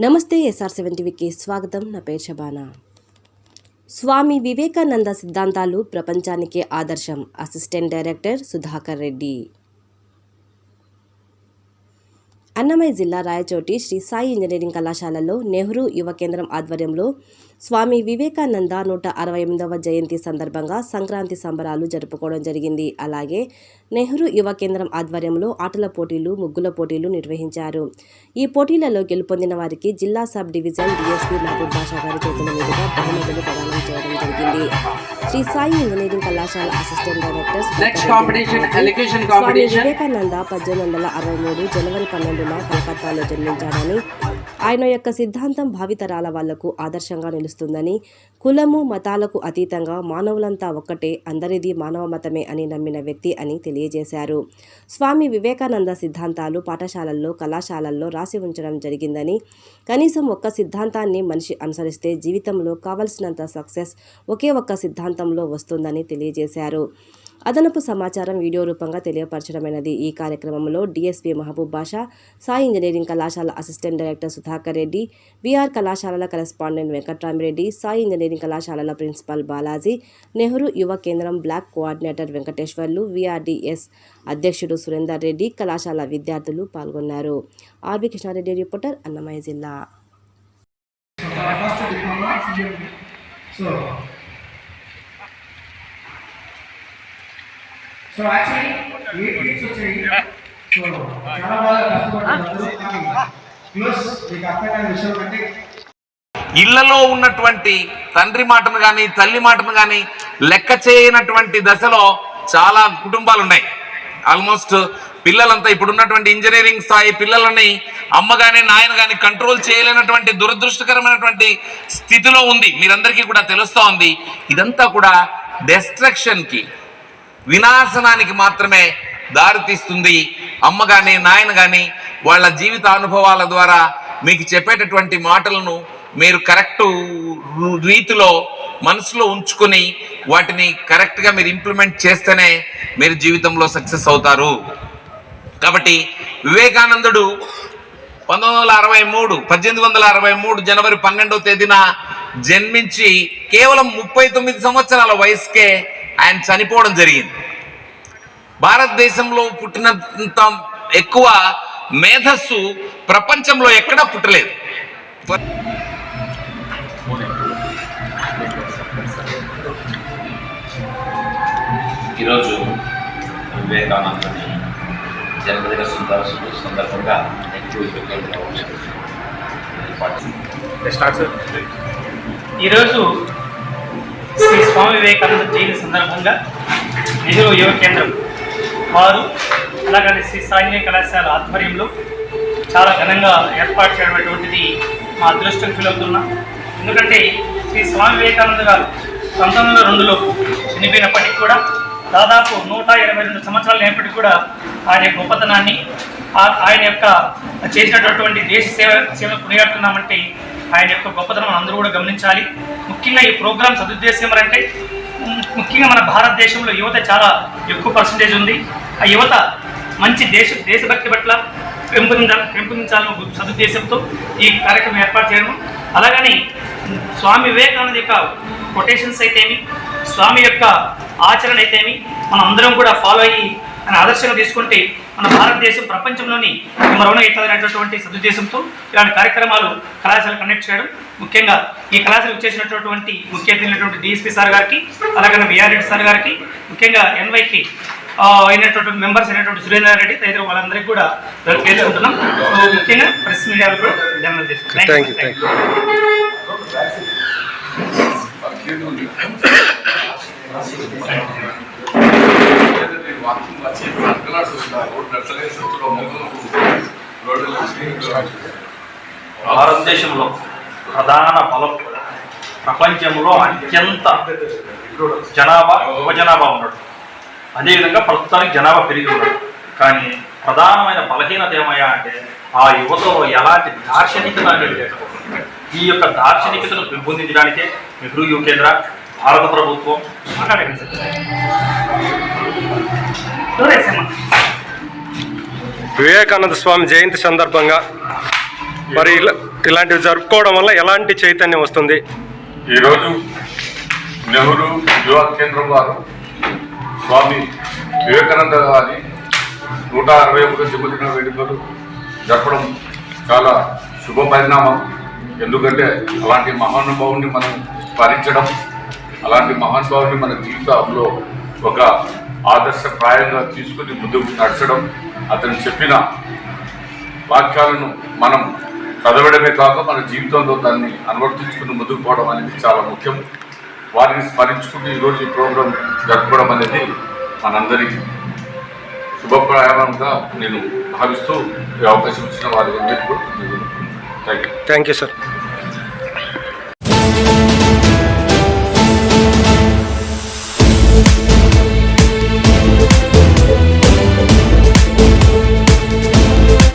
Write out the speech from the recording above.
నమస్తే SR seven స్వాగతం. నా పేరు శబానా. స్వామి వివేకానంద సిద్ధాంతాలు ప్రపంచానికే ఆదర్శం. Assistant director Sudhakar Reddy. Annamayya జిల్లా రాయచోటి శ్రీ సాయి ఇంజనీరింగ్ కళాశాలలో నెహ్రూ యువ కేంద్రం ఆధ్వర్యంలో స్వామి వివేకానంద నూట అరవై ఎనిమిదవ జయంతి సందర్భంగా సంక్రాంతి సంబరాలు జరుపుకోవడం జరిగింది. అలాగే నెహ్రూ యువ కేంద్రం ఆధ్వర్యంలో ఆటల పోటీలు ముగ్గుల పోటీలు నిర్వహించారు. ఈ పోటీలలో గెలుపొందిన వారికి జిల్లా sub division DSP Mahaboob Basha గారి చేతుల మీదుగా బహుమతులు ప్రదానం చేయడం జరిగింది. శ్రీ సాయి ఇంజనీరింగ్ కళాశాల అసిస్టెంట్ డైరెక్టర్ స్వామి. వివేకానంద పద్దెనిమిది వందల అరవై మూడు జనవరి పన్నెండున కలకత్తాలో జన్మించాడని ఆయన యొక్క సిద్ధాంతం భావితరాల వాళ్ళకు ఆదర్శంగా నిలుస్తుందని కులము మతాలకు అతీతంగా మానవులంతా ఒక్కటే అందరిది మానవ మతమే అని నమ్మిన వ్యక్తి అని తెలియజేశారు. స్వామి వివేకానంద సిద్ధాంతాలు పాఠశాలల్లో కళాశాలల్లో రాసి ఉంచడం జరిగిందని కనీసం ఒక్క సిద్ధాంతాన్ని మనిషి అనుసరిస్తే జీవితంలో కావలసినంత సక్సెస్ ఒకే ఒక్క సిద్ధాంతంలో వస్తుందని తెలియజేశారు. అదనపు సమాచారం వీడియో రూపంగా తెలియపరచడమైనది. ఈ కార్యక్రమంలో డిఎస్పీ మహబూబ్ బాషా సాయి ఇంజనీరింగ్ కళాశాల assistant director Sudhakar Reddy VR కళాశాలల కరెస్పాండెంట్ వెంకట్రామిరెడ్డి సాయి ఇంజనీరింగ్ కళాశాలల principal Balaji Nehru Yuva Kendra black coordinator Venkateswarlu విఆర్డిఎస్ అధ్యక్షుడు సురేందర్ రెడ్డి కళాశాల విద్యార్థులు పాల్గొన్నారు. ఆర్వి కృష్ణారెడ్డి రిపోర్టర్ అన్నమయ్య జిల్లా. సో యాక్చువల్లీ ఎయిట్ వీక్స్ వచ్చాయి? సో చాలా బాగా ప్లస్ మీకు అర్థమైన విషయం అంటే ఇళ్ళలో ఉన్నటువంటి తండ్రి మాటను కానీ తల్లి మాటను కానీ లెక్క చేయనటువంటి దశలో చాలా కుటుంబాలు ఉన్నాయి ఆల్మోస్ట్ పిల్లలంతా ఇప్పుడు ఉన్నటువంటి ఇంజనీరింగ్ స్థాయి పిల్లలని అమ్మ కానీ నాయన కానీ కంట్రోల్ చేయలేనటువంటి దురదృష్టకరమైనటువంటి స్థితిలో ఉంది. మీరందరికీ కూడా తెలుస్తూ ఉంది. ఇదంతా కూడా డెస్ట్రక్షన్కి వినాశనానికి మాత్రమే దారితీస్తుంది. అమ్మ కానీ నాయన కానీ వాళ్ళ జీవిత అనుభవాల ద్వారా మీకు చెప్పేటటువంటి మాటలను మీరు కరెక్ట్ రీతిలో మనసులో ఉంచుకొని వాటిని కరెక్ట్గా మీరు ఇంప్లిమెంట్ చేస్తేనే మీరు జీవితంలో సక్సెస్ అవుతారు. కాబట్టి వివేకానందుడు పంతొమ్మిది వందల అరవై మూడు పద్దెనిమిది వందల అరవై మూడు జనవరి పన్నెండవ తేదీన జన్మించి కేవలం ముప్పై తొమ్మిది సంవత్సరాల వయసుకే ఆయన చనిపోవడం జరిగింది. భారతదేశంలో పుట్టినంత ఎక్కువ మేధస్సు ప్రపంచంలో ఎక్కడా పుట్టలేదు. ఈరోజు వివేకానందని జన్మదిన సందర్శన సందర్భంగా ఈరోజు శ్రీ స్వామి వివేకానంద జయంతి సందర్భంగా నెహ్రూ యువ కేంద్రం వారు అలాగే శ్రీ సాయి కళాశాల ఆధ్వర్యంలో చాలా ఘనంగా ఏర్పాటు చేయడమైనటువంటిది మా అదృష్టం ఫీల్ అవుతున్నాం ఎందుకంటే శ్రీ స్వామి వివేకానంద గారు పంతొమ్మిది వందల రెండులో చనిపోయినప్పటికీ కూడా దాదాపు నూట ఇరవై రెండు సంవత్సరాలు అయినప్పటికీ కూడా ఆయన గొప్పతనాన్ని ఆ- ఆయన యొక్క చేసినటువంటి దేశ సేవ సేవ కొనియాడుతున్నామంటే ఆయన యొక్క గొప్పతనం అందరూ కూడా గమనించాలి. ముఖ్యంగా ఈ ప్రోగ్రామ్ సదుద్దేశం అంటే ముఖ్యంగా మన భారతదేశంలో యువత చాలా ఎక్కువ పర్సంటేజ్ ఉంది. ఆ యువత మంచి దేశ దేశభక్తి పట్ల పెంపొందించాలి పెంపొందించాలని సదుద్దేశంతో ఈ కార్యక్రమం ఏర్పాటు చేయడం. అలాగని స్వామి వివేకానంద యొక్క కొటేషన్స్ అయితేమి స్వామి యొక్క ఆచరణ అయితేమి మనం అందరం కూడా ఫాలో అయ్యి ఆయన ఆదర్శంగా తీసుకుంటే మన భారతదేశం ప్రపంచంలోని మరొన అవుతుందనేటటువంటి సదుద్దేశంతో ఇలాంటి కార్యక్రమాలు కళాశాల కండక్ట్ చేయడం ముఖ్యంగా ఈ కళాశాలకు చేసినటువంటి ముఖ్య అతిథులైనటువంటి డిఎస్పీ సార్ గారికి అలాగే విఆర్ రెడ్డి సార్ గారికి ముఖ్యంగా ఎన్వైకి అయినటువంటి మెంబర్స్ అయినటువంటి సురేందర్ రెడ్డి తదితర వాళ్ళందరికీ కూడా తెలుసుకుంటున్నాం సో ముఖ్యంగా ప్రెస్ మీడియాలో కూడా ధన్యవాదాలు Thank you, భారతదేశంలో ప్రధాన బలం ప్రపంచంలో అత్యంత జనాభా యువ జనాభా ఉన్నాడు అదేవిధంగా ప్రస్తుతానికి జనాభా పెరిగి ఉన్నాడు కానీ ప్రధానమైన బలహీనత ఏమయ్యా అంటే ఆ యువతలో ఎలాంటి దార్శనికత అనేది లేదు ఈ యొక్క దార్శనికతను పెంపొందించడానికే నెహ్రూ యువ కేంద్ర భారత ప్రభుత్వం మాట్లాడండి వివేకానంద స్వామి జయంతి సందర్భంగా మరి ఇలా ఇలాంటివి జరుపుకోవడం వల్ల ఎలాంటి చైతన్యం వస్తుంది? ఈరోజు నెహ్రూ యువ కేంద్రం వారు స్వామి వివేకానంద గారి నూట అరవై ఒకటి జన్మదిన వేడుకలు జరపడం చాలా శుభ పరిణామం ఎందుకంటే అలాంటి మహానుభావుని మనం స్మరించడం అలాంటి మహానుభావుని మన జీవితంలో ఒక ఆదర్శప్రాయంగా తీసుకుని ముందుకు నడచడం అతను చెప్పిన వాక్యాలను మనం చదవడమే కాక మన జీవితంలో దాన్ని అనువర్తించుకుని ముందుకు పోవడం అనేది చాలా ముఖ్యం. వారిని స్మరించుకుంటూ ఈరోజు ఈ ప్రోగ్రాం జరుపుకోవడం అనేది మనందరికీ శుభప్రాయంగా నేను భావిస్తూ ఈ అవకాశం ఇచ్చిన వారి thank you thank you sir.